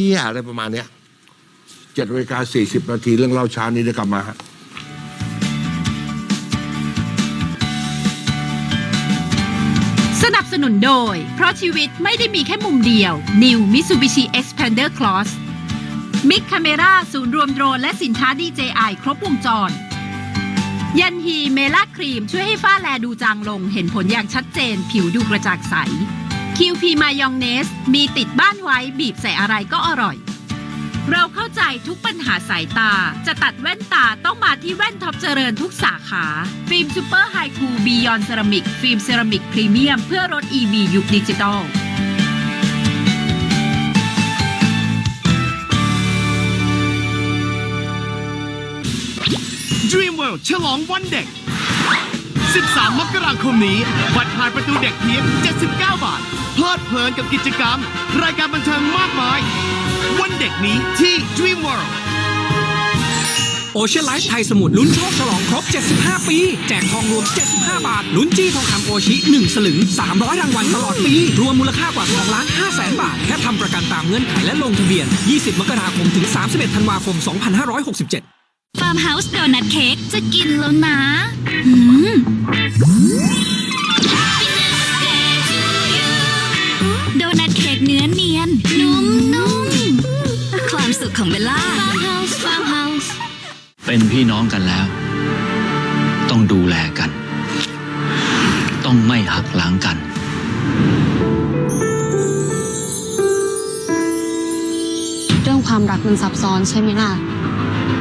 เที่ยอะไรประมาณเนี้ยเจ็ดนาฬิกาสี่สิบนาทีเรื่องเล่าเช้านี้ได้กลับมาฮะสนับสนุนโดย เพราะชีวิตไม่ได้มีแค่มุมเดียว New Mitsubishi Xpander Cross มิกคาเมราศูนย์รวมโดรนและสินค้า DJI ครบวงจร ยันฮีเมล่าครีมช่วยให้ฝ้าแลดูจางลงเห็นผลอย่างชัดเจน ผิวดูกระจ่างใส QP มายองเนส มีติดบ้านไว้บีบใส่อะไรก็อร่อย เราเข้าใจทุกปัญหาสายตา จะตัดแว่นตาต้องมาที่แว่นท็อปเจริญทุกสาขา ฟิล์มซูเปอร์ไฮคูบียอนเซรามิก ฟิล์มเซรามิกพรีเมียมเพื่อรถ EV ยุคดิจิตอล Dream World ฉลองวันเด็ก 13 มกราคมนี้ บัตรผ่านประตูเด็กเพียง 79 บาท เพลิดเพลินกับกิจกรรม รายการบันเทิงมากมาย วันเด็กนี้ที่ Dream World โอเชียนไลฟ์ไทยสมุทรลุ้นโชคฉลองครบ 75 ปี แจกทองรวม 75 บาท ลุ้นจี้ทองคำโอชิ 1 สลึง 300 รางวัลตลอดปี รวมมูลค่ากว่า2ล้าน5แสนบาท แค่ทำประกันตามเงื่อนไขและลงทะเบียน 20 มกราคม ถึง 31 ธันวาคม 2567 ฟาร์มเฮาส์โดนัทเค้กจะกินแล้วนะหืม โดนัทเค้กเนื้อเนียน นุ่มนุ่มความสุขของเบลล่าฟาร์มเฮาส์ฟาร์มเฮาส์เป็นพี่น้องกันแล้ว ต้องดูแลกัน ต้องไม่หักหลังกัน เรื่องความรักมันซับซ้อนใช่ไหมล่ะ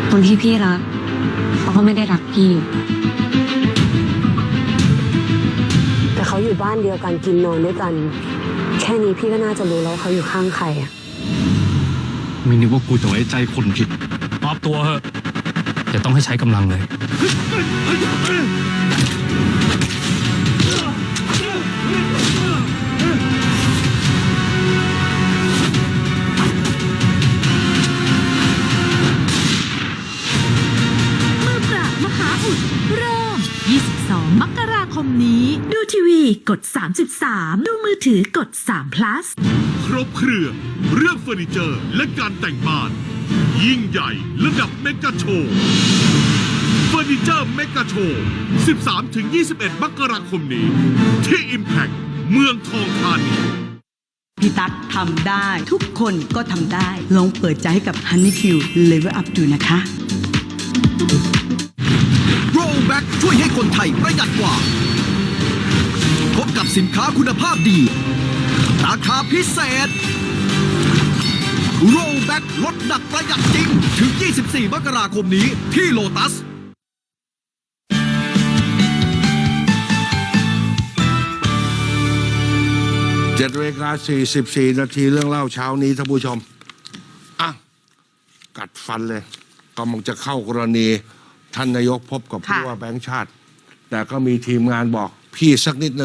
คนที่พี่รัก เขาก็ไม่ได้รักพี่ แต่เขาอยู่บ้านเดียวกันกินนอนด้วยกัน แค่นี้พี่ก็น่าจะรู้แล้วว่าเขาอยู่ข้างใครอะไม่นึกว่ากูจะไว้ใจคนผิดมอบตัวเหอะอย่าต้องให้ใช้กำลังเลย เริ่ม 22 มกราคมนี้ ดูทีวีกด 33 ดูมือถือกด3 plus ครบเครื่อง เรื่องเฟอร์นิเจอร์และการแต่งบ้าน ยิ่งใหญ่ระดับเมกะโชว์เฟอร์นิเจอร์เมกะโชว์ 13-21 มกราคมนี้ ที่ Impact เมืองทองธานีพี่ตั๊กทำได้ทุกคนก็ทำได้ ลองเปิดใจให้กับ Honey Q Level Up ดูนะคะ Rollback ช่วยให้คนไทยประหยัดกว่า พบกับสินค้าคุณภาพดี ราคาพิเศษ Rollback ลดหนักประหยัดจริง ถึง 24 มกราคมนี้ที่โลตัสเจ็ดนาฬิกาสี่สิบสี่นาทีเรื่องเล่าเช้านี้ท่านผู้ชม อะ กัดฟันเลยกำลังจะเข้ากรณี ท่านนายกพบกับผู้ว่าแบงค์ชาติ แต่ก็มีทีมงานบอกพี่สักนิดนึง